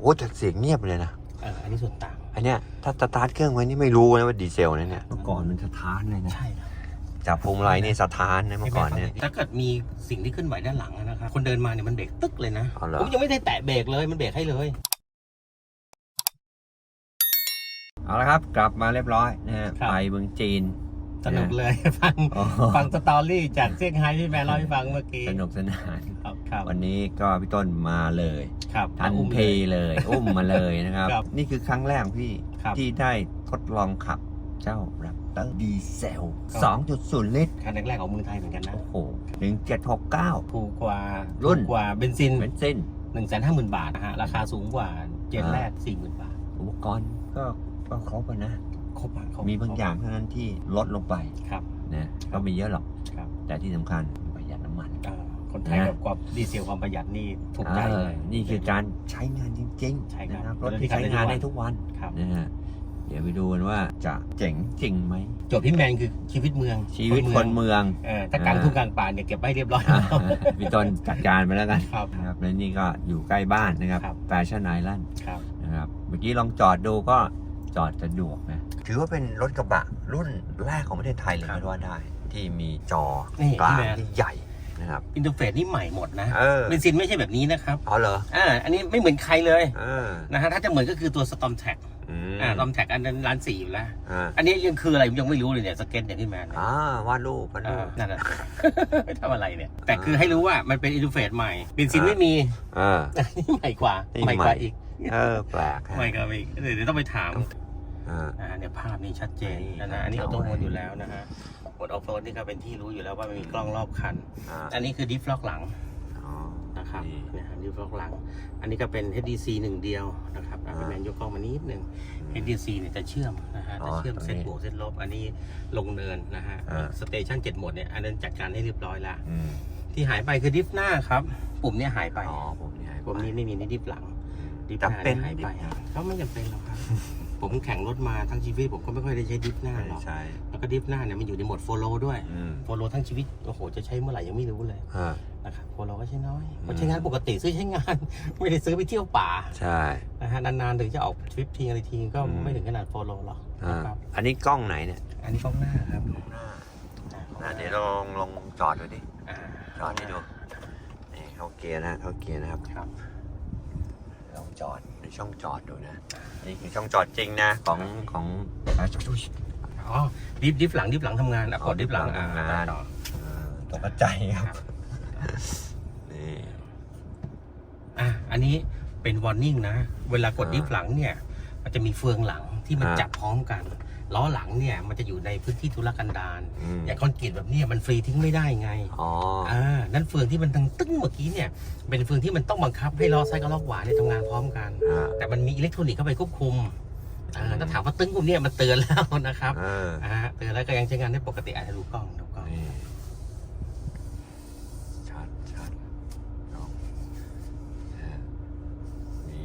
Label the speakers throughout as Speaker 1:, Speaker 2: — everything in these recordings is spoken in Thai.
Speaker 1: โอ้แต่เสียงเงียบเลยนะ
Speaker 2: เอออันนี้ส่วนต่าง
Speaker 1: อันเนี้ยถ้าสตาร์ทเครื่องไว้นี่ไม่รู้นะว่าดีเซลนะเนี่ยเมื่อก่อนมันสถานเลยนะ
Speaker 2: ใช่ครับ
Speaker 1: จับพวงมาลัยนี่สถานนะเมื่อก่อนเนี่ย
Speaker 2: ถ้าเกิดมีสิ่งที่ขึ้นไหวด้านหลังอะนะครับคนเดินมาเนี่ยมันเบรกตึ๊กเลยนะ
Speaker 1: อ๋อเหรอ
Speaker 2: ผมยังไม่ได้แตะเบรกเลยมันเบรกให้เลย
Speaker 1: เอาละครับ กลับมาเรียบร้อยนะฮะ
Speaker 2: ครับ
Speaker 1: ไปเมืองจีน
Speaker 2: สนุกเลยฟัง
Speaker 1: อ๋อ
Speaker 2: ฟังสตอรี่จากเซี่ยงไฮ้ที่แม่เล่าให้ฟังเมื่อกี้
Speaker 1: สนุกสนาน
Speaker 2: ครับครับ
Speaker 1: วันนี้ก็พี่ต้นมาเลย
Speaker 2: ครับ
Speaker 1: ทัน
Speaker 2: อุ้ม
Speaker 1: ที
Speaker 2: เลย
Speaker 1: เลย อุ้มมาเลยนะครับ
Speaker 2: ครับ
Speaker 1: นี่คือครั้งแรกของพี่
Speaker 2: ครับ
Speaker 1: ที่ได้ทดลองขับเจ้าแรปเตอร์ดีเซล
Speaker 2: ครับ
Speaker 1: 2.0 ลิตร
Speaker 2: คันแรกๆของเมืองไทยเหมือนกันนะ
Speaker 1: โอ้โห 1769
Speaker 2: ถูกกว่า
Speaker 1: รุ่น
Speaker 2: ถูกกว่าเบนซิน
Speaker 1: เบนซิน
Speaker 2: หนึ่งแสนห้าหมื่นบาทนะฮะ ราคาสูงกว่าเจน
Speaker 1: อ่า
Speaker 2: แรกสี่หมื่นบาท
Speaker 1: อุปกรณ์ก็ก็ครบอะนะ
Speaker 2: ครบอะคร
Speaker 1: มีบางอย่างเท่านั้นที่ลดลงไป
Speaker 2: ครับ
Speaker 1: นะก็มีเยอะหรอก
Speaker 2: ครับ
Speaker 1: แต่ที่สำคัญประหยัดน้ำมัน
Speaker 2: เอ่อคนไทย
Speaker 1: นะ
Speaker 2: กับความดีเซลความประหยัดนี่ถูกใจเลย
Speaker 1: ออนี่คือการใช้งานจริง
Speaker 2: ใช่
Speaker 1: ๆ
Speaker 2: ครับ
Speaker 1: นะครับรถ
Speaker 2: แล้ว
Speaker 1: ที่
Speaker 2: ที่
Speaker 1: ใช้งานได้ทุกวัน
Speaker 2: ครับ
Speaker 1: นะฮะเดี๋ยวไปดูกันว่าจะเจ๋งจริงไหม
Speaker 2: โจทย์พี่แมนคือชีวิตเมือง
Speaker 1: ชีวิตคนเมือง
Speaker 2: เออถ้ากลาง
Speaker 1: อ่า
Speaker 2: ทุ่งกลางป่าเนี่ยเก็บไว้เรียบร้อย
Speaker 1: อะ
Speaker 2: แล้ว
Speaker 1: พี่ต้นจัดการไปแล้วกัน
Speaker 2: ครับ
Speaker 1: นะครับและนี่ก็อยู่ใกล้บ้านนะครับ
Speaker 2: ครับ
Speaker 1: แฟชั่นไอแลนด์
Speaker 2: ครับ
Speaker 1: นะครับเมื่อกี้ลองจอดดูก็จอดสะดวกนะ ถือว่าเป็นรถกระบะรุ่นแรกของประเทศไทยเลยก็ว่าได้ ที่มีจอ
Speaker 2: นี่
Speaker 1: กลาง
Speaker 2: พี่แมน
Speaker 1: ที่ใหญ่นะครับ
Speaker 2: อินเทอร์เฟซนี่ใหม่หมดนะ
Speaker 1: เออ
Speaker 2: เบนซินไม่ใช่แบบนี้นะครับ
Speaker 1: อ๋อเหรอ
Speaker 2: อ่าอันนี้ไม่เหมือนใครเลย
Speaker 1: เออ
Speaker 2: นะฮะถ้าจะเหมือนก็คือตัวสตอมแท็ก
Speaker 1: อืม
Speaker 2: อ่าสตอมแท็กอันนั้นร้านสี่อยู่แล้ว
Speaker 1: อ่า
Speaker 2: อันนี้ยังคืออะไรผมยังไม่รู้เลยเนี่ยสเก็ตเนี่ยพี่แมนเนี่ย
Speaker 1: อ่าวาดรูปวาด
Speaker 2: เอ
Speaker 1: รู
Speaker 2: อ
Speaker 1: ป
Speaker 2: นั่นแหละไม่ทำอะไรเนี่ย แต่คือให้รู้ว่ามันเป็นอินเทอร์เฟซใหม่เบนซินไม่มี
Speaker 1: เออ
Speaker 2: อันนี้ใหม่กว่า
Speaker 1: นี่
Speaker 2: ใหม่กว่า
Speaker 1: ใหม่
Speaker 2: อีก
Speaker 1: เออแปลกฮะ
Speaker 2: ใหม่กว่าอีกเดี๋ยวเดี๋ยวต้องไปถาม
Speaker 1: อ่า
Speaker 2: อ่าเนี่ยภาพนี่ชัดเจน
Speaker 1: นี่
Speaker 2: นะนะอันนี้
Speaker 1: ครั
Speaker 2: เอา
Speaker 1: บ
Speaker 2: ตัวโฮนอยู่แล้วนะฮะบนออฟโรดนี่ก็เป็นที่รู้อยู่แล้วว่ามันมีกล้องรอบคัน
Speaker 1: อ่า
Speaker 2: อันนี้คือดิฟล็อกหลัง
Speaker 1: อ๋อ
Speaker 2: นะครับ
Speaker 1: นี่
Speaker 2: เนี่ยฮะดิฟล็อกหลัง อันนี้ก็เป็น HDC หนึ่งเดียวนะครับอะ
Speaker 1: อ่า
Speaker 2: พี่แมนยกกล้องมานิดนึง HDC เนี่ยจะเชื่อมนะฮะ
Speaker 1: อ๋
Speaker 2: จะ
Speaker 1: อ
Speaker 2: เชื่อม
Speaker 1: ตรงนี้
Speaker 2: เส้นบวกเส้นลบ อันนี้ลงเนินนะฮะ
Speaker 1: อ่า
Speaker 2: สเตชัน7โหมดเนี่ยอันนั้นจัดการให้เรียบร้อยแล้ว
Speaker 1: อืม
Speaker 2: ที่หายไปคือดิฟหน้าครับ ปุ่มเนี่ยหายไป
Speaker 1: อ๋อผมนี่หายไป
Speaker 2: ปุ่มนี้ไม่มีในดิฟหลังดิฟหน้า
Speaker 1: จำเป็น
Speaker 2: ยหายไป
Speaker 1: ดิฟหน้า
Speaker 2: ก็ไม่จำเป็นหรอกครับ ผมแข่งรถมาทั้งชีวิตผมก็ไม่ค่อยได้ใช้ดิฟหน้าหรอก
Speaker 1: ใช่
Speaker 2: แล้วก็ดิฟหน้าเนี่ยมันอยู่ในโหมดโฟโลด้วย
Speaker 1: อืม
Speaker 2: โฟโลทั้งชีวิตโอ้โหจะใช้เมื่อไหร่ยังไม่รู้เลย
Speaker 1: อ่า
Speaker 2: นะครับโฟโลก็ใช้น้อย
Speaker 1: อืม
Speaker 2: เพราะใช้งานปกติซื้อใช้งาน ไม่ได้ซื้อไปเที่ยวป่า
Speaker 1: ใช่
Speaker 2: นะฮะนานๆถึงจะออกทริปทีอะไรทีก็
Speaker 1: อืม
Speaker 2: ไม่ถึงขนาดโฟโลหรอก
Speaker 1: อ่า
Speaker 2: นะครับ
Speaker 1: อันนี้กล้องไหนเนี่ย
Speaker 2: อันนี้กล้องหน้าครับ
Speaker 1: หน้า
Speaker 2: อ่า
Speaker 1: หน้าเดี๋ยวลองลองจอดดูดิ
Speaker 2: อ่า
Speaker 1: จอดให้ดู นี่เข้าเกียร์นะเข้าเกียร์นะครับ
Speaker 2: ครับ
Speaker 1: ลองจอด ในช่องจอดดูนะ นี่คือช่องจอดจริงนะของของอ่า
Speaker 2: อ๋อดิฟดิฟหลังดิฟหลังทำงานอะกดดิฟหลังอ่า
Speaker 1: ทำงาน
Speaker 2: ต่อ
Speaker 1: ตกใจครับ นี่
Speaker 2: อะอันนี้เป็นวอร์นิ่งนะ เวลากด
Speaker 1: อ่า
Speaker 2: ดิฟหลังเนี่ย มันจะมีเฟืองหลัง ที่มัน
Speaker 1: อ่า
Speaker 2: จับพร้อมกันล้อหลังเนี่ยมันจะอยู่ในพื้นที่ธุรกันดาร
Speaker 1: อืม
Speaker 2: อย่างคอนกรีตแบบเนี้ยมันฟรีทิ้งไม่ได้ไง
Speaker 1: อ๋อ
Speaker 2: อ่านั่นเฟืองที่มันทั้งตึ้งเมื่อกี้เนี่ยเป็นเฟืองที่มันต้องบังคับให้ล้อซ้ายกับล้อขวาเนี่ยทำงานพร้อมกัน
Speaker 1: อ่า
Speaker 2: แต่มันมีอิเล็กทรอนิกส์เข้าไปควบคุมอ่า
Speaker 1: อืม
Speaker 2: ถ้าถามว่าตึ้งพวกเนี้ยมันเตือนแล้วนะครับ
Speaker 1: อ่า
Speaker 2: อ่าเตือนแล้วก็ยังใช้งานได้ปกติอาจจะดูกล้องดูกล้อง
Speaker 1: นี่ชัดชัดลองอ่ามี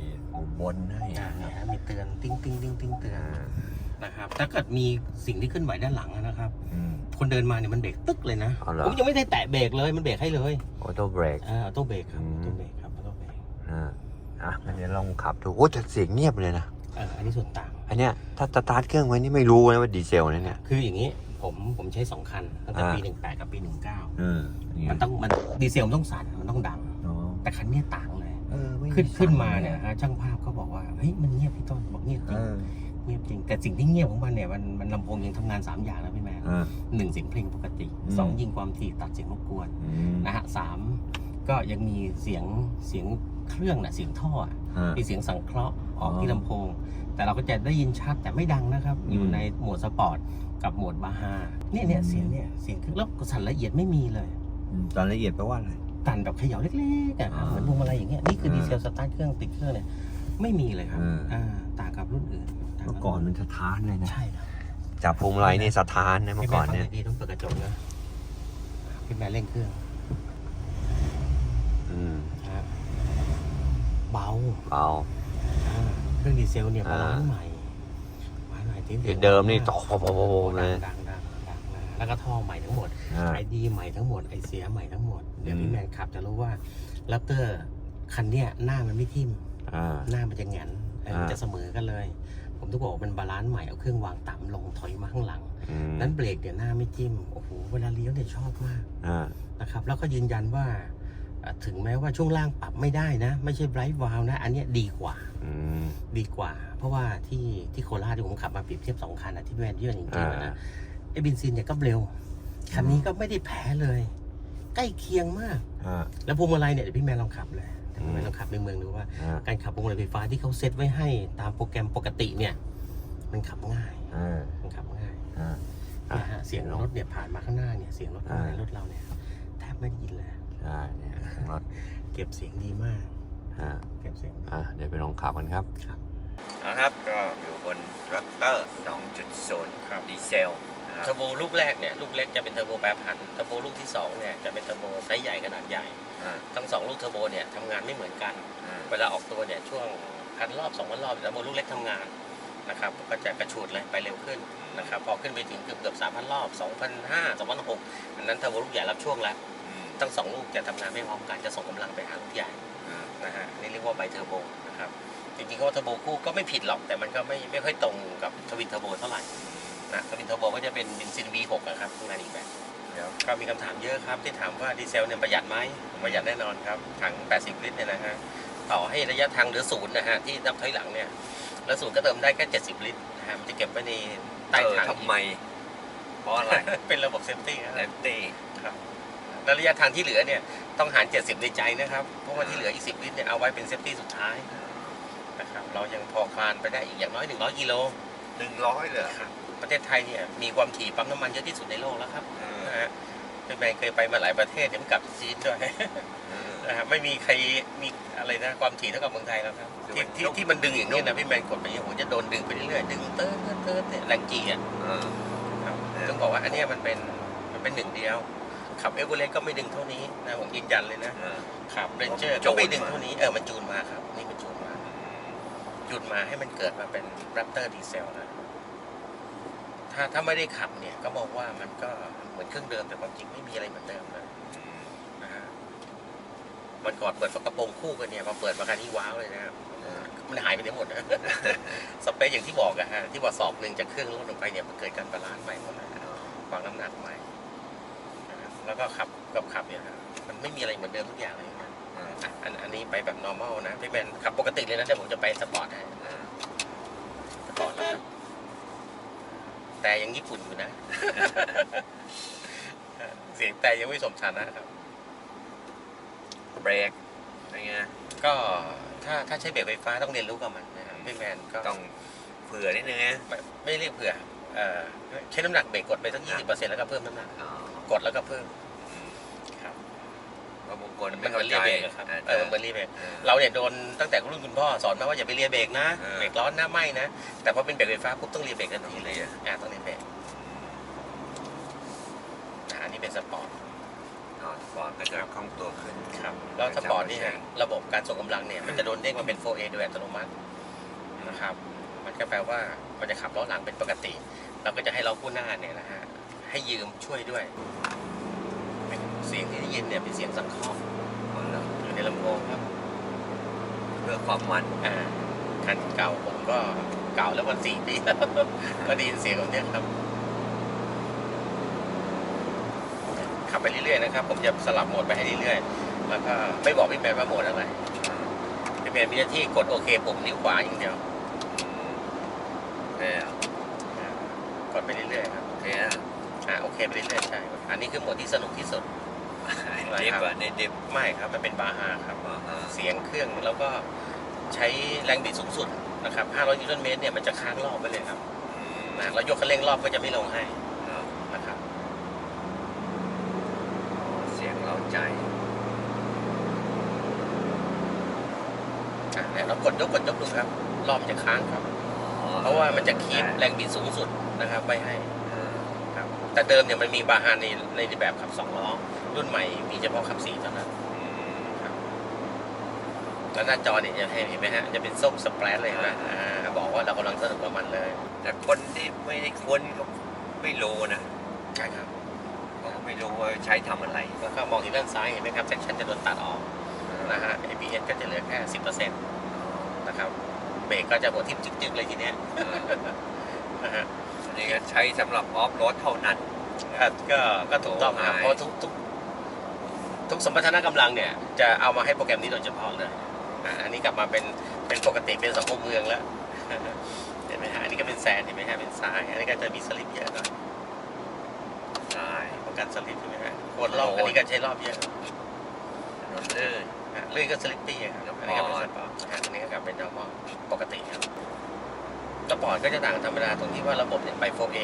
Speaker 1: มุมบนให้
Speaker 2: อ่า
Speaker 1: นะ
Speaker 2: เนี่ย
Speaker 1: ครับ
Speaker 2: มีเตือนติ้งติ้งติ้งติ้งเตือน
Speaker 1: อ่า
Speaker 2: นะครับ ถ้าเกิดมีสิ่งที่ขึ้นไหวด้านหลังนะครับ
Speaker 1: อืม
Speaker 2: คนเดินมาเนี่ยมันเบรกตึ๊กเลยนะ
Speaker 1: อ๋อเหรอ
Speaker 2: ผมยังไม่ได้แตะเบรกเลยมันเบรกให้เลย
Speaker 1: ออโต้เบรก
Speaker 2: อ่าออโต้เบรกครับ
Speaker 1: อื
Speaker 2: อ
Speaker 1: ม
Speaker 2: อโต้เบรกครับออโต้เบรก
Speaker 1: อ่าอะงั้นเดี๋ยวลองขับดูโอ้แต่เสียงเงียบเลยนะ
Speaker 2: เอออันนี้ส่วนต่าง
Speaker 1: อันเนี้ยถ้าสตาร์ทเครื่องไว้นี่ไม่รู้นะว่าดีเซลนะเนี่ย
Speaker 2: คืออย่างนี้ผมผมใช้สองคันตั้งแต่
Speaker 1: อ่า
Speaker 2: ปี 18 กับปี 19
Speaker 1: เออนี่
Speaker 2: มันต้องมันดีเซลมันต้องสั่นมันต้องดัง
Speaker 1: อ๋อ
Speaker 2: แต่คันเนี้ยต่าง เลย
Speaker 1: เออไม่
Speaker 2: ขึ้น
Speaker 1: สั่
Speaker 2: ขึ้นมา
Speaker 1: ล
Speaker 2: เนี่ยฮะช่างภาพก็บอกว่าเฮ้ยมันเงียบพี่ต้นบอกเงียบจ
Speaker 1: เอ
Speaker 2: ริง
Speaker 1: อ
Speaker 2: เงียบจริง แต่สิ่งที่เงียบของมันเนี่ยมันมันลำโพงยังทำงาน 3 อย่างนะพี่แมน
Speaker 1: อ่า
Speaker 2: หนึ่งเสียงเพลงปกติ
Speaker 1: อืม
Speaker 2: สองยิงความถี่ตัดเสียงรบกวน
Speaker 1: อืม
Speaker 2: นะฮะสามก็ยังมีเสียงเสียงเครื่องน่ะเสียงท่ออะ
Speaker 1: อ่า
Speaker 2: มีเสียงสังเคราะห์ออก
Speaker 1: อ๋อ
Speaker 2: ที่ลำโพง แต่เราก็จะได้ยินชัดแต่ไม่ดังนะครับ
Speaker 1: อืม
Speaker 2: อยู่ในโหมดสปอร์ตกับโหมดบาฮาเนี่ยเนี่ย
Speaker 1: อืม
Speaker 2: เสียงเนี่ยเสียงเครื่องแล้วสั่นละเอียดไม่มีเลย
Speaker 1: อืมตอนละเอียดแปลว่าอะไร
Speaker 2: ตันแบบเขย่าเล็กๆอะครับ
Speaker 1: อ่า
Speaker 2: เหมือนพวงมาลัยอย่างเงี้ยนี่คือ
Speaker 1: อ่า
Speaker 2: ดีเซลสตาร์ทเครื่องติดเครื่องเนี่ยไม่มีเลยครับ
Speaker 1: อ่า
Speaker 2: อ่าต่างกับรุ่นอื่นต่าง
Speaker 1: เมื่
Speaker 2: บ
Speaker 1: อก่อนมันสถานเลยนะ
Speaker 2: ใช่ครับ
Speaker 1: จับพวงมาลัยนี่สถานนะเมื่อก่อนเนี่ย
Speaker 2: พี่แม่ฟังดีๆต้องเปิดกระจกนะพี่แม่เร่งเครื่อง
Speaker 1: อืม
Speaker 2: นะฮะเบา
Speaker 1: เบา
Speaker 2: อ่าเครื่องดีเซลเนี่ยพอ
Speaker 1: อ่า
Speaker 2: ร้านใหม่ร้านใหม่ที่
Speaker 1: คือเดิมนี่โตโปโป
Speaker 2: โอ้
Speaker 1: เล
Speaker 2: ดัง
Speaker 1: ย
Speaker 2: ดังดังดังนะ แล้วก็ท่อใหม่ทั้งหมด
Speaker 1: อ่า
Speaker 2: ไอดีใหม่ทั้งหมดไอเสียใหม่ทั้งหมดเดี๋ยว
Speaker 1: อืม
Speaker 2: พี่แมนขับจะรู้ว่าแรปเตอร์คันเนี้ยหน้ามันไม่ทิ่ม
Speaker 1: อ่า
Speaker 2: หน้ามันจะแหงนเออ
Speaker 1: อ่า
Speaker 2: จะเสมอกันเลย ผมต้องบอกว่ามันบาลานซ์ใหม่เอาเครื่องวางต่ำลงถอยมาข้างหลัง
Speaker 1: อืม
Speaker 2: นั้นเบรกเนี่ยหน้าไม่จิ้มโอ้โหเวลาเลี้ยวเนี่ยชอบมาก
Speaker 1: อ่า
Speaker 2: นะครับ แล้วก็ยืนยันว่าอะถึงแม้ว่าช่วงล่างปรับไม่ได้นะ ไม่ใช่ไบรท์วาลนะ อันเนี้ยดีกว่า
Speaker 1: อืม
Speaker 2: ดีกว่า เพราะว่าที่ที่โคราชที่ผมขับมาเปรียบเทียบสองคันนะที่แมนที่มันจริง
Speaker 1: อ่า
Speaker 2: ๆนะ ไอ้บินซินเนี่ยก็เร็ว คันนี้ก็ไม่ได้แพ้เลย ใกล้เคียงมาก
Speaker 1: อ่า
Speaker 2: แล้วพวงมาลัยเนี่ยเดี๋ยวพี่แมนลองขับเลยเดี๋ยวพี่แม
Speaker 1: อื
Speaker 2: น
Speaker 1: ม
Speaker 2: ลองขับในเมืองดูว่า
Speaker 1: อ่า
Speaker 2: การขับพวงมาลัยไฟฟ้าที่เขาเซตไว้ให้ตามโปรแกรมปกติเนี่ย มันขับง่าย
Speaker 1: อ่า
Speaker 2: มันขับง่าย
Speaker 1: อ่า
Speaker 2: เนี่ยฮะเสียงรถเนี่ยผ่านมาข้างหน้าเนี่ย เสียงรถข้างใน
Speaker 1: อ่าร
Speaker 2: รถเราเนี่ยแทบไม่ได้ยินเลย
Speaker 1: ใช่เนี่ยรถ
Speaker 2: เก็บเสียงดีมาก
Speaker 1: อ่า
Speaker 2: เก็บเสียงดี
Speaker 1: อ่าเดี๋ยวไปลองขับกันครับ
Speaker 2: ครับ
Speaker 1: นะครับ ก็อยู่บนทรัคเตอร์2.0
Speaker 2: ครับ
Speaker 1: ดีเซลนะค
Speaker 2: เท
Speaker 1: รั
Speaker 2: อบร์โบลูกแรกเนี่ยลูกเล็กจะเป็นเทอร์โบแปรผันเทอร์โบลูกที่สองเนี่ยจะเป็นเทอร์โบไซส์ใหญ่ขนาดใหญ่
Speaker 1: อ่า
Speaker 2: ทั้งสองลูกเทอร์โบเนี่ยทำงานไม่เหมือนกัน
Speaker 1: อ่า
Speaker 2: เวลาออกตัวเนี่ยช่วงพันรอบสองพันรอบเทอร์โบลูกเล็กทำงานนะครับก็จะกระชูดเลยไปเร็วขึ้นนะครับพอขึ้นไปถึงเกือบเกือบสามพันรอบสองพันห้าสองพันหกอันนั้นเทอร์โบลูกใหญ่รับช่วงแล้ว
Speaker 1: อืม
Speaker 2: ทั้งสองลูกจะทำงานไม่พร้อมกันจะส่งกำลังไปหาลูกใหญ่
Speaker 1: อ่า
Speaker 2: นะฮะนี่เรียกว่าไบเทอร์โบนะครับจริงๆก็ว่าเทอร์โบคู่ก็ไม่ผิดหรอกแต่มันก็ไม่ไม่ค่อยตรงกับทวินเทอร์โบเท่าไหร่ นะทวินเทอร์โบก็จะเป็นบินซิน V6 นะครับทำงานอีกแบบ
Speaker 1: เดี๋ยว
Speaker 2: ก็มีคำถามเยอะครับ ที่ถามว่าดีเซลเนี่ยประหยัดไหมประหยัดแน่นอนครับถัง 80 ลิตรเนี่ยนะฮะต่อให้ระยะทางเหลือศูนย์นะฮะที่นับถอยหลังเนี่ยแล้วศูนย์ก็เติมได้แค่ 70 ลิตรนะฮะมันจะเก็บไว้ในใต้
Speaker 1: เออ
Speaker 2: ถัง
Speaker 1: ทำไม เพราะอะไร
Speaker 2: เป็นระบบเซฟตี้
Speaker 1: แลมตี้
Speaker 2: ครับแล้วระยะทางที่เหลือเนี่ยต้องหาร 70 ในใจนะครับ เพราะว่าที่เหลืออีก 10 ลิตรเนี่ยเอาไว้เป็นเซฟตี้สุดท้ายนะครับเรายังพอคลานไปได้อีกอย่างน้อย 100 กิโล
Speaker 1: หนึ่งร้อยเลยเหรอ
Speaker 2: ครับ ประเทศไทยเนี่ยมีความถี่ปั๊มน้ำมันเยอะที่สุดในโลกแล้วครับ
Speaker 1: เออ
Speaker 2: นะฮะพี่แมนเคยไปมาหลายประเทศเดี๋ยวมันกลับจีนด้วย
Speaker 1: เออ
Speaker 2: นะฮะไม่มีใครมีอะไรนะความถี่เท่ากับเมืองไทยแล้วครับที่ที่ที่มันดึงอย่างนี้นะพี่แมนกดไปอย่างนี้ผมจะโดนดึงไปเรื่อยๆดึงเติร์ดเติร์ดเนี่ยแรงจีอะ
Speaker 1: เออ
Speaker 2: ครับ
Speaker 1: เออ
Speaker 2: ต้องบอกว่าอันเนี้ยมันเป็นมันเป็นหนึ่งเดียวขับเอเวอเรสต์ก็ไม่ดึงเท่านี้นะผมยืนยันเลยนะ
Speaker 1: เออ
Speaker 2: ขับเรนเจอร์ก็ไม่ดึงเท่านี้เออมันจูนมาครับนี่มันจูนมาจูนมาให้มันเกิดมาเป็นแรปเตอร์ดีเซลนะ ถ้าถ้าไม่ได้ขับเนี่ยก็มองว่ามันก็เหมือนเครื่องเดิมแต่ความจริงไม่มีอะไรเหมือนเดิมเลยนะฮะวันก่อนเปิดฝากระโปรงคู่กันเนี่ยพอเปิดมาคันนี้ว้าวเลยนะครับมันหายไปไหนหมดนะสเปคอย่างที่บอกอะฮะที่ว่าสอบหนึ่งจากเครื่องลดลงไปเนี่ยมันเกิดการบาลานซ์ใหม่หมดเลยวางน้ำหนักใหม่นะครับแล้วก็ขับกับขับเนี่ยฮะมันไม่มีอะไรเหมือนเดิมทุกอย่างเลยนะ
Speaker 1: เออ
Speaker 2: อะอันอันนี้ไปแบบ normal นะพี่แมนขับปกติเลยนะเดี๋ยวผมจะไปสปอร์ตให้สปอร์ตแล้ว แต่ยังญี่ปุ่นอยู่นะ เสียงแต่ยังไม่สมฐานะครับ
Speaker 1: เบรกเป็นไง
Speaker 2: ก็ถ้าถ้าใช้เบรกไฟฟ้าต้องเรียนรู้กับมันนะครับพี่แมนก็
Speaker 1: ต้องเผื่อนิดนึงนะ
Speaker 2: ไม่ไม่เรียกเผื่อเอ่อใช้น้ำหนักเบรกกดไปสักยี่สิบเปอร์เซ็นต์แล้วก็เพิ่มน้ำหนัก
Speaker 1: อ๋อก
Speaker 2: ดแล้วก็เพิ่ม
Speaker 1: อืม
Speaker 2: ครับ
Speaker 1: เพราะบางคน
Speaker 2: มั
Speaker 1: ไม่
Speaker 2: นเห
Speaker 1: เข้า
Speaker 2: มือนเรี
Speaker 1: ใจ
Speaker 2: ยเบรกอะครับ
Speaker 1: อาจ
Speaker 2: เอ
Speaker 1: จะ
Speaker 2: อเหมือนเรียเบรก
Speaker 1: เออ
Speaker 2: เราเนี่ยโดนตั้งแต่รุ่นคุณพ่อสอนมาว่าอย่าไปเรียเบรกนะ
Speaker 1: เออ
Speaker 2: เบรกร้อนหน้าไหมนะแต่พอเป็นเบรกไฟฟ้าปุ๊บต้องเรียเบรกทันทีเลยอ่าต้องเรียเบรกอ่าอันนี้เป็นสปอร์ต
Speaker 1: อ๋อสปอร์ตก็จะคล่องตัวขึ้น
Speaker 2: ครับแล้วสปอร์ตนี่ฮะระบบการส่งกำลังเนี่ยมันจะโดนเด้งมาเป็น 4A โดยอัตโนมัตินะครับ มันก็แปลว่ามันจะขับล้อหลังเป็นปกติ เราก็จะให้ล้อคู่หน้าเนี่ยนะฮะให้ยืมช่วยด้วยเสียงที่ได้ยินเนี่ยเป็นเสียงสังเคราะห์
Speaker 1: อาละ
Speaker 2: อยู่ในลำโพงครับ
Speaker 1: เพื่อความมัน
Speaker 2: อ่าคันเก่าผมก็เก่าแล้ววันสี่ปีก็ได้ยินเสียงแบบเนี้ยครับ ขับไปเรื่อยๆนะครับ ผมจะสลับโหมดไปให้เรื่อยๆแล้วก็ไม่บอกพี่แมนว่าโหมดอะไรพี่แมนมีหน้าที่กดโอเคปุ่มนิ้วขวาอย่างเดียว
Speaker 1: เออก
Speaker 2: ดไปเรื่อยๆครับ
Speaker 1: โอเคนะ
Speaker 2: อ่าโอเคไปเรื่อยๆใช่ อันนี้คือโหมดที่สนุกที่สุด
Speaker 1: ดิฟอะในดิฟ
Speaker 2: ไม่ครับมันเป็นบาร์ฮาครับ
Speaker 1: อ่าฮะ
Speaker 2: เสียงเครื่องแล้วก็ใช้แรงบิดสูงสุดนะครับ 500นิวตันเมตรเนี่ยมันจะค้างรอบไปเลยครับ
Speaker 1: อืม
Speaker 2: นะแล้วยกคันเร่งรอบก็จะไม่ลงให้
Speaker 1: เนอะ
Speaker 2: นะครับ
Speaker 1: เสียงเราใจ
Speaker 2: อะเนี่ยเรากดยกกดยกดูครับ รอบมันจะค้างครับ
Speaker 1: อ๋อ
Speaker 2: เพราะว่ามันจะคีบแรงบิดสูงสุดนะครับไว้ให้
Speaker 1: เออ
Speaker 2: ครับแต่เดิมเนี่ยมันมีบาฮานในในแบบขับสองล้อ รุ่นใหม่มีเฉพาะขับสี่เท่านั้น
Speaker 1: อืม
Speaker 2: ครับแล้วหน้าจอเนี่ยจะเห็นไหมฮะ จะเป็นส้มสเปรดเลยเห็นะอ่าบอกว่าเรากำลังสนุกกับมันเลย
Speaker 1: แต่คนที่ไม่ได้ควรก็ไม่รู้นะ
Speaker 2: ใช่ครับ
Speaker 1: เขาก็ไม่รู้ว่าใช้ทำอะไร
Speaker 2: แล้วก็มองที่ด้านซ้ายเห็นไหมครับเซ c ชันจะโดนตัดออกนะฮะ ABS ก็จะเหลือแค่10%นนะครับเบรกก็จะหัวทิ่มจึกๆเลยทีเนี้ยนะฮะ
Speaker 1: อันนี้ก็ใช้สำหรับออฟโรดเท่านั้น
Speaker 2: อะก็ก็ถูกต้องครับ
Speaker 1: โอ้
Speaker 2: เพราะทุกทุก ทุกสมรรถนะกำลังเนี่ยจะเอามาให้โปรแกรมนี้โดยเฉพาะเลยอะอันนี้กลับมาเป็นเป็นปกติเป็นสังคมเมืองแล้วเห็นไหมฮะอันนี้ก็เป็นแซนเห็นไหมฮะเป็นทรายอันนี้ก็จะมีสลิปเยอะหน่อย
Speaker 1: ใช่
Speaker 2: ประกันสลิปใช่ไหมฮะโคนรอบอันนี้ก็ใช้รอบเยอะ
Speaker 1: ถนนลื่น
Speaker 2: อะลื่นก็สลิปปี้ครับอันนี้ก็เป็นสปอร์ตอะอันนี้ก็กลับเป็น normal ปกติครับสปอร์ตก็จะต่างธรรมดาตรงที่ว่าระบบเนี่ยไป 4A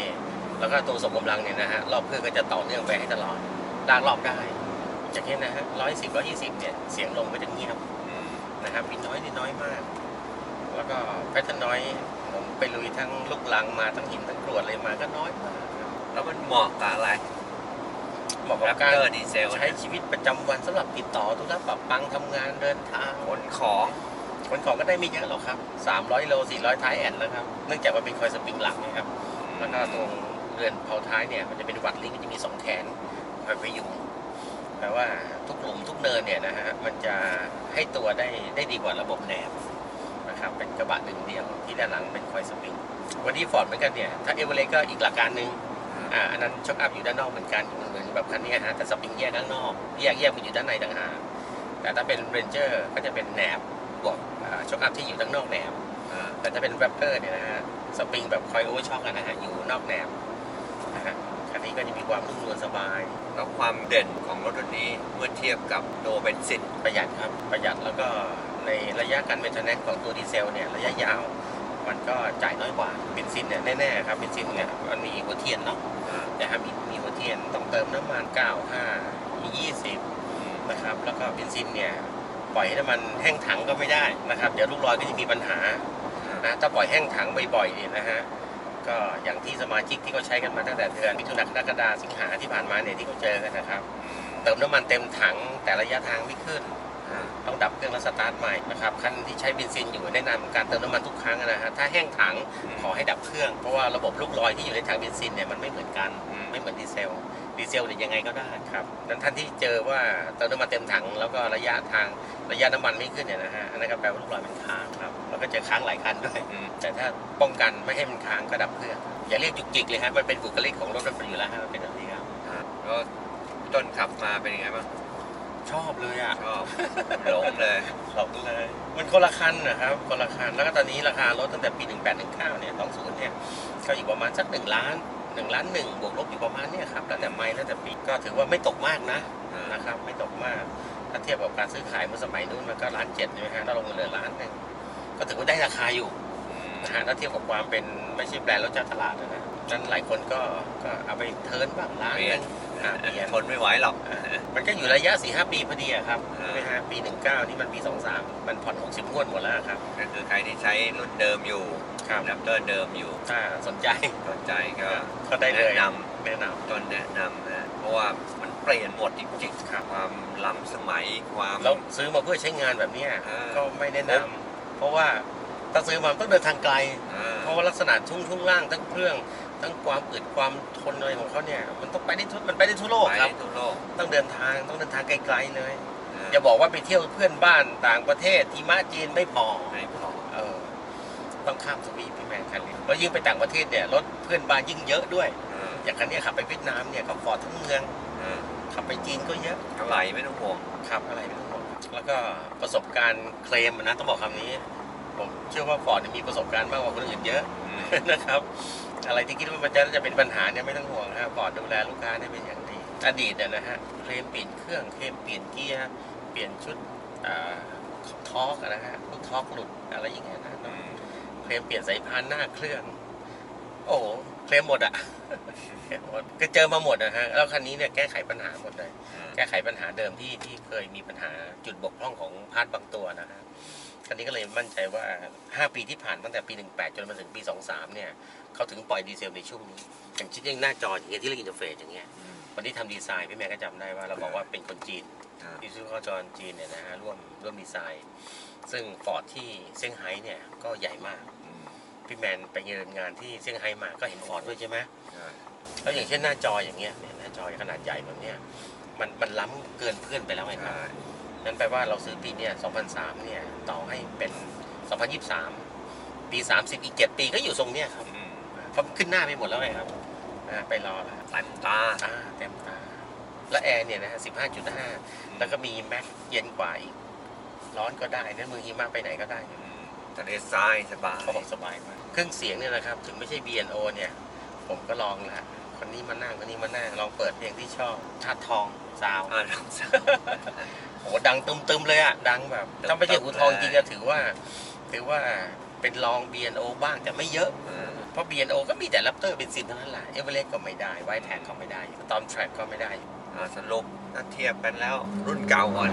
Speaker 2: แล้วก็ตัวส่งกำลังเนี่ยนะฮะรอบเครื่องก็จะต่อเนื่องไปให้ตลอดลากรอบได้ จากนี้นะฮะร้อยสิบร้อยยี่สิบเนี่ย เสียงลมก็จะเงียบ
Speaker 1: อืม
Speaker 2: นะครับมีน้อยนิดน้อยมาก แล้วก็แพทเทิร์นน้อยผมไปลุยทั้งลูกลังมาทั้งหินทั้งกรวดอะไรมาก็น้อยมากครับ
Speaker 1: แล้วมันเหมาะกับอะไร
Speaker 2: เหมาะ
Speaker 1: แร
Speaker 2: กับ
Speaker 1: ป
Speaker 2: การ
Speaker 1: เตอร์ดีเซล
Speaker 2: ใช้ชีวิตประจำวันสำหรับติดต่อธุระปะปังทำงานเดินทาง
Speaker 1: ขนของ
Speaker 2: ขนของก็ได้ไม่เยอะหรอกครับ 300 โล 400 ท้ายแอนแล้วครับ เนื่องจากมันเป็นคอยสปริงหลังนะครับ แล้วก็ตรงเรือนเผาท้ายเนี่ย มันจะเป็นวัดลิงก์มันจะมีสองแขนคอยพยุง แปลว่าทุกหลุมทุกเนินเนี่ยนะฮะมันจะให้ตัวได้ได้ดีกว่าระบบแหนบนะครับเป็นกระบะหนึ่งเดียวที่ด้านหลังเป็นคอยสปริงวันนี้ฟอร์ดเหมือนกันเนี่ยถ้าเอเวอเรสก็อีกหลักการหนึ่งอ่าอันนั้นช็อคอัพอยู่ด้านนอกเหมือนกันเหมือนแบบคันนี้ฮะแต่สปริงแยกด้านนอกแยกแยกมันอยู่ด้านในต่างหากแต่ถ้าเป็นเรนเจอร์ก็จะเป็นแหนบบวกช็อคอัพที่อยู่ด้านนอกแหนบ
Speaker 1: อ่า
Speaker 2: แต่ถ้าเป็นแรปเตอร์เนี่ยนะฮะสปริงแบบคอยโอเวอร์ช็อคกันนะฮะอยู่นอกแนวนะฮะคั นนี้ก็จะมีความนุ่มนวลสบาย
Speaker 1: แล้วความเด่นของรถรุ่นนี้เมื่อเทียบกับตัวเบนซิน
Speaker 2: ประหยัดครับประหยัดแล้วก็ในระยะการเมนเทนแนนของตัวดีเซลเนี่ยระยะยาว มันก็จ่ายน้อยกว่าเบนซินเนี่ยแน่ๆครับเบนซินเนี่ยมันมีหัวเทียนเนาะแต่ถ้ามีมีหัวเทียนต้องเติมน้ำมัน 95 มี 20 นะครับ แล้วก็เบนซินเนี่ยปล่อยให้น้ำมันแห้งถังก็ไม่ได้นะครับ เดี๋ยวลูกลอยก็จะมีปัญหานะถ้าปล่อยแห้งถังบ่อยๆเนี่ยนะฮะ ก็อย่างที่สมาชิกที่เขาใช้กันมาตั้งแต่เดือนมิถุนายนกรกฎาสิงหาที่ผ่านมาเนี่ยที่เขาเจอกันนะครับ เติมน้ำมันเต็มถังแต่ระยะทางไม่ขึ้น ต้องดับเครื่องแล้วสตาร์ทใหม่นะครับคันที่ใช้เบนซินอยู่แนะนำการเติมน้ำมันทุกครั้งนะฮะถ้าแห้งถังขอให้ดับเครื่องเพราะว่าระบบลูกลอยที่อยู่ในถังเบนซินเนี่ยมันไม่เหมือนกัน
Speaker 1: อืม
Speaker 2: ไม่เหมือนดีเซลดีเซลเนี่ยยังไงก็ได้ครับนั้นท่านที่เจอว่าเติมน้ำมันเต็มถังแล้วก็ระยะทางระยะน้ำมันไม่ขึ้นเนี่ยนะฮะอันนั้นก็แปลว่าลูกลอยมันค้างครับแล้วก็เจอค้างหลายคันด้วย
Speaker 1: อืม
Speaker 2: แต่ถ้าป้องกันไม่ให้มันค้างก็ดับเครื่องอย่าเรียกจุกจิกเลยฮะมันเป็นบุคลิกของรถรถไฟอยู่แล้วฮะมันเป็นแบบนี้ครับ
Speaker 1: แล้วต้นขับมาเป็นยังไงบ้าง
Speaker 2: ชอบเลยอะ
Speaker 1: ชอบหลงเลย
Speaker 2: หลอกเลย มันคนละคันนะครับคนละคัน แล้วก็ตอนนี้ราคารถตั้งแต่ปี 1819 เนี่ย20เนี่ย ก็อยู่ประมาณสัก 1 ล้าน 1 ล้านหนึ่งบวกลบอยู่ประมาณเนี่ยครับ แล้วแต่ไมล์แล้วแต่ปีก็ถือว่าไม่ตกมากนะนะครับ ไม่ตกมาก ถ้าเทียบกับการซื้อขายเมื่อสมัยนู้นมันก็ล้านเจ็ดใช่ไหมฮะถ้าลงมาเหลือล้านหนึ่งก็ถือว่าได้ราคาอยู่นะฮะถ้าเทียบกับความเป็นไม่ใช่แบรนด์รถเจ้าตลาดนะ นะนั้นหลายคนก็ก็เอาไปเทิร์นบ้างล้านหนึงอ่าเปลี่ยน
Speaker 1: ทนไม่ไหวหรอก
Speaker 2: อ่ามันก็อยู่ระยะสี่ห้าปีพอดีอะครับ
Speaker 1: อ่า
Speaker 2: ใช่ไหมฮะปีหนึ่งเก้านี่มันปีสองสามมันผ่อนหกสิบงวดหมดแล้วครับ
Speaker 1: ก็คือใครที่ใช้รุ่นเดิมอยู่
Speaker 2: ครับ
Speaker 1: แรปเตอร์เดิมอยู่
Speaker 2: ถ้าสนใจ
Speaker 1: สนใจก็
Speaker 2: ก็ได้เลย
Speaker 1: แนะน
Speaker 2: แนะน
Speaker 1: ต้นแนะนำนะเพราะว่ามันเปลี่ยนหมดจริงๆครับความล้ำสมัยความำ
Speaker 2: แล้วซื้อมาเพื่อใช้งานแบบเนี้ย
Speaker 1: อ่า
Speaker 2: ก็ไม่แนะนำเพราะว่าถ้าซื้อมาต้องเดินทางไกล
Speaker 1: อ่า
Speaker 2: เพราะว่าลักษณะทุ่งทุ่งล่างทั้งเครื่อง ทั้งความอึดความทนอะไรของเขาเนี่ย มันต้องไปได้ทุกมันไปได้ทั่วโลก
Speaker 1: ไป
Speaker 2: ครับ
Speaker 1: ได้ทั่วโลก
Speaker 2: ต้องเดินทางต้องเดินทางไกลๆเลย
Speaker 1: นะ
Speaker 2: อย่าบอกว่าไปเที่ยวเพื่อนบ้านต่างประเทศที่มาจีนไม่พอ
Speaker 1: ไม่พอ
Speaker 2: เออต้องข้ามทวีปพี่แมนคันนี้แล้วยิ่งไปต่างประเทศเนี่ยรถเพื่อนบ้านยิ่งเยอะด้วย
Speaker 1: อ่า
Speaker 2: อย่างคันเนี้ยขับไปเวียดนามเนี่ยก็ฟอร์ดทั้งเมือง
Speaker 1: อ่า
Speaker 2: ขับไปจีนก็เยอะ
Speaker 1: เท่าไหร่ไม่ต้องห่วง
Speaker 2: ขับอะไรไม่ต้องห่วงแล้วก็ประสบการณ์เคลมอะนะต้องบอกคำนี้ผมเชื่อว่าฟอร์ดมีประสบการณ์มากกว่าคนอื่นเยอะนะครับ อะไรที่คิดว่ามันจะจะเป็นปัญหาเนี่ยไม่ต้องห่วงนะครับฟอร์ดดูแลลูกค้าได้เป็นอย่างดี อดีตเนี่ยนะฮะเคลมเปลี่ยนเครื่องเคลมเปลี่ยนเกียร์เปลี่ยนชุดอ่าทอร์กอะนะฮะลูกทอร์กหลุดอะไรอย่างเงี้ยนะเคลมเปลี่ยนสายพานหน้าเครื่อง โอ้โหเคลมหมดอะเคลมหมดก็เจอมาหมดนะฮะแล้วคันนี้เนี่ยแก้ไขปัญหาหมดเลย แก้ไขปัญหาเดิมที่ที่เคยมีปัญหาจุดบกพร่องของพาร์ทบางตัวนะฮะ คันนี้ก็เลยมั่นใจว่า 5 ปีที่ผ่านตั้งแต่ปี 18 จนมาถึงปี 23 เนี่ยเขาถึงปล่อยดีเซลในช่วงนี้ อย่างเช่นอย่างหน้าจออย่างเงี้ยที่เรียกอินเทอร์เฟซอย่างเงี้ยวันที่ทำดีไซน์พี่แม่ก็จำได้ว่าเราบอกว่าเป็นคนจีน
Speaker 1: อ่า
Speaker 2: ที่ซื้อข้อจรจีนเนี่ยนะฮะร่วมร่วมดีไซน์ ซึ่งฟอร์ดที่เซี่ยงไฮ้เนี่ยก็ใหญ่มากพี่แมนไปเงินงานที่เซี่ยงไฮ้มาก็เห็นฟอร์ดด้วยใช่ไหมแล้วอย่างเช่นหน้าจออย่างเงี้ยเนี่ยหน้าจอขนาดใหญ่แบบเนี้ยมันมันล้ำเกินเพื่อนไปแล้วไงครับ นั่นแปลว่าเราซื้อปีเนี้ย2003 เนี่ย ต่อให้เป็น 2023 ปี 30 อีก 7 ปีก็อยู่ทรงเนี้ยครับ
Speaker 1: อืม
Speaker 2: เพราะขึ้นหน้าไปหมดแล้วไงครับอ่าไปรอแล้ว
Speaker 1: เต็มตา
Speaker 2: อ่าเต็มตา และแอร์เนี่ยนะฮะ15.5 แล้วก็มีแม็กเย็นกว่าอีก ร้อนก็ได้นะมือหิมะไปไหนก็ได้
Speaker 1: อืมทะเลทรายสบาย
Speaker 2: เขาบอกสบายมาก เครื่องเสียงเนี่ยนะครับ ถึงไม่ใช่ B&O เนี่ย ผมก็ลองละคนนี้มานั่งคนนี้มานั่งลองเปิดเพลงที่ชอบชาติทองซาว
Speaker 1: อ่าลองซะ
Speaker 2: โหดังตึมๆเลยอะดังแบบ
Speaker 1: ตึมๆ
Speaker 2: ถ้าไม่ใช่อูทอง
Speaker 1: เลย
Speaker 2: จริงก็ถือว่า ถือว่าเป็นลอง B&O บ้างแต่ไม่เยอะ
Speaker 1: เออ
Speaker 2: เพราะ B&O ก็มีแต่แรปเตอร์เป็นซินเท่านั้นแหละเอเวอเรสต์ก็ไม่ได้ไวท์แท็กก็ไม่ได้ตอมแทร็กก็ไม่ได้
Speaker 1: อ่าสรุปถ้าเทียบกันแล้วรุ่นเก่าก่อน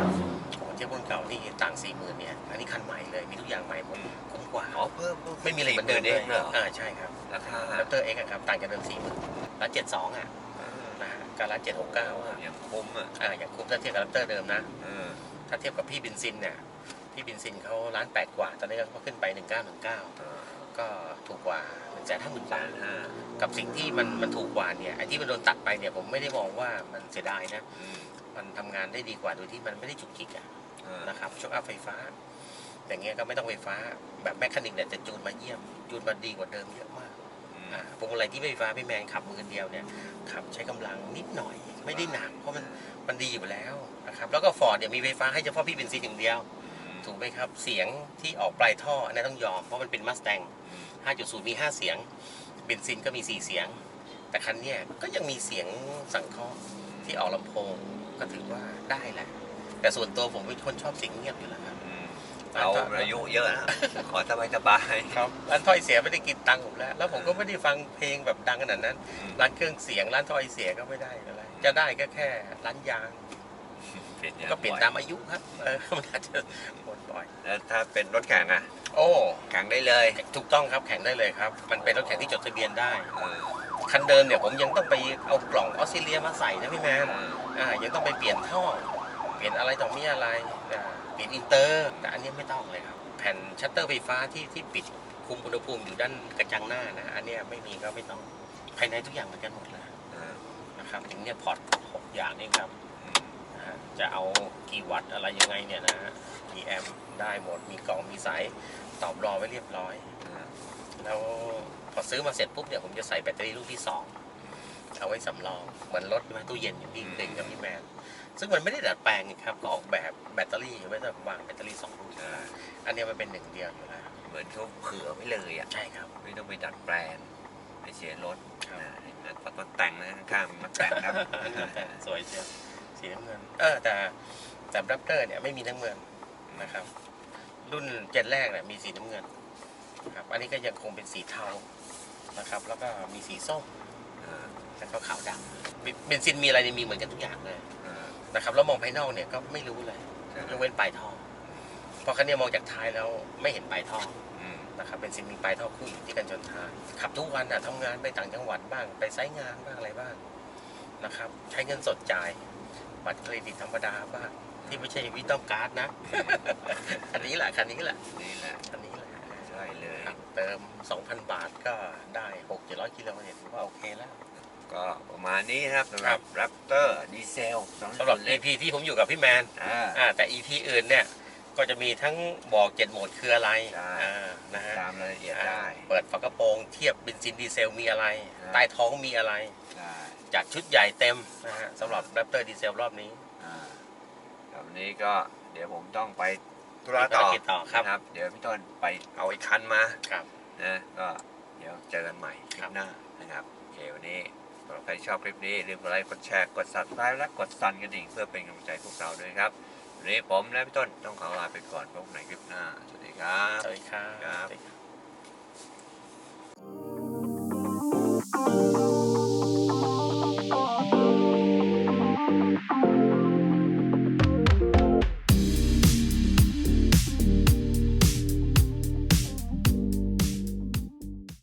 Speaker 2: โอ้เทียบบนเก่านี่ต่างสี่หมื่นเนี่ย อันนี้คันใหม่เลยมีทุกอย่างใหม่หมดคุ้มกว่า
Speaker 1: อ๋อเพิ่มพิ่
Speaker 2: ไม่มีอะไรเหมือนเดิม
Speaker 1: เองเหรอ
Speaker 2: อ่าใช่ครับ
Speaker 1: ราคา
Speaker 2: แรปเตอร์เอ็กครับต่างจากเดิมสี่หมื่นร้านเจ็ดสองอะนะฮะ กับร้านเจ็ดหกเก้าอะ
Speaker 1: อย่างคุ้มอะ
Speaker 2: อ่าอย่างคุ้มถ้าเทียบกับแรปเตอร์เดิมนะ
Speaker 1: เออ
Speaker 2: ถ้าเทียบกับพี่บินซินเนี่ยพี่บินซินเขาร้านแปดกว่า ตอนนี้ก็ขึ้นไปหนึ่งเก้าหนึ่งเก้า
Speaker 1: เออ
Speaker 2: ก็ถูกกว่าหนึ่งแสนห้าหมื่น
Speaker 1: แส
Speaker 2: บาท
Speaker 1: นห้า
Speaker 2: กับสิ่งที่มันมันถูกกว่าเนี่ยไอ้ที่มันโดนตัดไปเนี่ยผมไม่ได้มองว่ามันเสียดายนะ
Speaker 1: อืม
Speaker 2: มันทำงานได้ดีกว่าโดยที่มันไม่ได้จุกจิกอะ
Speaker 1: เออ
Speaker 2: นะครับช็อคอัพไฟฟ้า อย่างเงี้ยก็ไม่ต้องไฟฟ้าแบบแมคคานิกเนี่ยจะจูนมาเยี่ยม จูนมาดีกว่าเดิมเยอะมาก
Speaker 1: อืม
Speaker 2: อ่า พวงมาลัยที่ไม่ไฟฟ้าพี่แมนขับมือเดียวเนี่ยขับใช้กำลังนิดหน่อย ไม่ได้หนักเพราะมันมันดีอยู่แล้วนะครับแล้วก็ฟอร์ดเนี่ยมีไฟฟ้าให้เฉพาะพี่เบนซินอย่างเดียวถูกไหมครับ เสียงที่ออกปลายท่ออันนั้นต้องยอม เพราะมันเป็นมัสแตง
Speaker 1: อืม
Speaker 2: 5.0 มี 5 เสียง เบนซินก็มี 4 เสียง แต่คันเนี้ยก็ยังมีเสียงสังเคราะห์ที่ออกลำโพงก็ถือว่าได้แหละ แต่ส่วนตัวผมเป็นคนชอบเสียงเงียบอยู่แล้วครับ
Speaker 1: อืม เราอายุเยอะแล้วขอสบายสบาย
Speaker 2: ครับร้านถ้อยเสียไม่ได้กินตังค์ผมแล้ว แล้วผมก็ไม่ได้ฟังเพลงแบบดังขนาดนั้น
Speaker 1: อืม
Speaker 2: ร้านเครื่องเสียงร้านถ้อยเสียก็ไม่ได้อะไร จะได้ก็แค่ร้านยาง
Speaker 1: เปลี่ยนยาง
Speaker 2: ก็เปลี่ยน
Speaker 1: บ่อ
Speaker 2: ตามอายุครับ เออมันอาจจะหมดบ่อย
Speaker 1: แล้วถ้าเป็นรถแข่งอะ
Speaker 2: โอ้
Speaker 1: แข่งได้เลย
Speaker 2: ถูกต้องครับแข่งได้เลยครับ มันเป็นรถแข่งที่จดทะเบียนได้
Speaker 1: เออ
Speaker 2: คันเดิมเนี่ยผมยังต้องไปเอากล่องออสเตรเลียมาใส่นะพี่แมน
Speaker 1: เออ
Speaker 2: อ่ายังต้องไปเปลี่ยนท่อ เปลี่ยนอะไรต่อมีอะไรอ่า เปลี่ยนอินเตอร์ แต่อันนี้ไม่ต้องเลยครับ แผ่นชัตเตอร์ไฟฟ้าที่ที่ปิดคุมอุณหภูมิอยู่ด้านกระจังหน้านะ อันนี้ไม่มีก็ไม่ต้อง ภายในทุกอย่างเหมือนกันหมดเลยนะครับถึงเนี่ยพอร์ตหกอย่างนี่ครับจะเอากี่วัตต์อะไรยังไงเนี่ยนะฮะกี่แอมป์ได้หมด มีกล่อง มีสายตอบรอไว้เรียบร้อย แล้วพอซื้อมาเสร็จปุ๊บเนี่ยผมจะใส่แบตเตอรี่ลูกที่สองเอาไว้สำรอง เหมือนรถมาตู้เย็นอย่างที่หนึ่งกับพี่แมน ซึ่งมันไม่ได้ดัดแปลงนี่ครับก็ออกแบบแบตเตอรี่ไว้สำหรับวางแบตเตอรี่สองลูก
Speaker 1: เออ
Speaker 2: อันเนี้ยมันเป็นหนึ่งเดียวอยู่แล้ว
Speaker 1: เหมือนเขาเผื่อไว้เลยอะ
Speaker 2: ใช่ครับ
Speaker 1: ไม่ต้องไปดัดแปลงไม่เสียรถ
Speaker 2: ครับ
Speaker 1: นะเห็นไหมตอนแต่งนะข้างๆมันแต่งครับ
Speaker 2: อันนี้แต่สวยเชียวสีน้ำเงิน เออแต่แต่แรปเตอร์เนี่ยไม่มีน้ำเงินนะครับ รุ่นเจนแรกเนี่ยมีสีน้ำเงินนะครับอันนี้ก็ยังคงเป็นสีเทานะครับ แล้วก็มีสีส้ม
Speaker 1: เออ
Speaker 2: แล้วก็ขาวดำเบเบนซินมีอะไรเนี่ยมีเหมือนกันทุกอย่างเลย
Speaker 1: เออ
Speaker 2: นะครับแล้วมองภายนอกเนี่ยก็ไม่รู้เลย
Speaker 1: ใช่ไหม
Speaker 2: ยกเว้นปลายท่อเพราะคันเนี้ยมองจากท้ายแล้วไม่เห็นปลายท่อ
Speaker 1: อืม
Speaker 2: นะครับเป็นซินมีปลายท่อคู่อยู่ที่กันชนท้ายขับทุกวันอะทำงานไปต่างจังหวัดบ้างไปไซต์งานบ้างอะไรบ้างนะครับ ใช้เงินสดจ่ายบัตรเครดิตธรรมดาบ้างที่ไม่ใช่วิตอมการ์ดนะคันนี้แหละคันนี้แหละ
Speaker 1: นี่แหละ
Speaker 2: คันนี้แหละ
Speaker 1: ใช่เลย
Speaker 2: ครับเติม 2,000 บาทก็ได้6 700กิโลเมตรถือว่าโอเคแล้ว
Speaker 1: ก็ประมาณนี้นะครับสำหรับ Raptor ดีเซล
Speaker 2: สำหรับ EP ที่ผมอยู่กับพี่แมน
Speaker 1: อ่า
Speaker 2: อ่าแต่ EP อื่นเนี่ย ก็จะมีทั้งบอกเจ็ดโหมดคืออะไร
Speaker 1: ใช่
Speaker 2: อ่านะฮะ
Speaker 1: ตามรายละเอียด
Speaker 2: อ่า
Speaker 1: ได้
Speaker 2: เปิดฝากระโปรงเทียบเบนซินดีเซลมีอะไร
Speaker 1: อ่า
Speaker 2: ใต้ท้องมีอะไร
Speaker 1: ได้
Speaker 2: จัดชุดใหญ่เต็มนะฮะสำหรับ Raptor ดีเซลรอบนี้
Speaker 1: อ่าครับวันนี้ก็เดี๋ยวผมต้องไปธุระต่อ
Speaker 2: มีภารกิจต่อครับ
Speaker 1: นะครับ เดี๋ยวพี่ต้นไปเอาอีกคันมา
Speaker 2: ครับ
Speaker 1: นะก็เดี๋ยวเจอกันใหม่คลิ
Speaker 2: ครั
Speaker 1: ป
Speaker 2: บ
Speaker 1: หน้านะครับโอเควันนี้ ใครชอบคลิปนี้ลืมกดไลค์กดแชร์กดซับสไครต์และกดซันกันดิ่งเพื่อเป็นกำลังใจพวกเราด้วยครับวันนี้ผมและพี่ต้นต้องขอลาไปก่อนพบในคลิปหน้าสวัสดีครับ
Speaker 2: สวัสดีครับ Thank you.